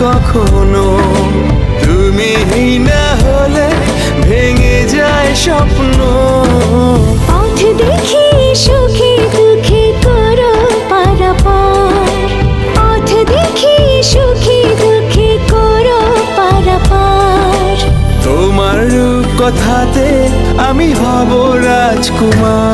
কখনো। তুমি না হলে ভেঙে যায় স্বপ্ন। পথ দেখি সুখে দুঃখে করো পারাপার। পথ দেখি সুখে দুঃখে করো পারাপার। তোমার কথাতে আমি হব রাজকুমার।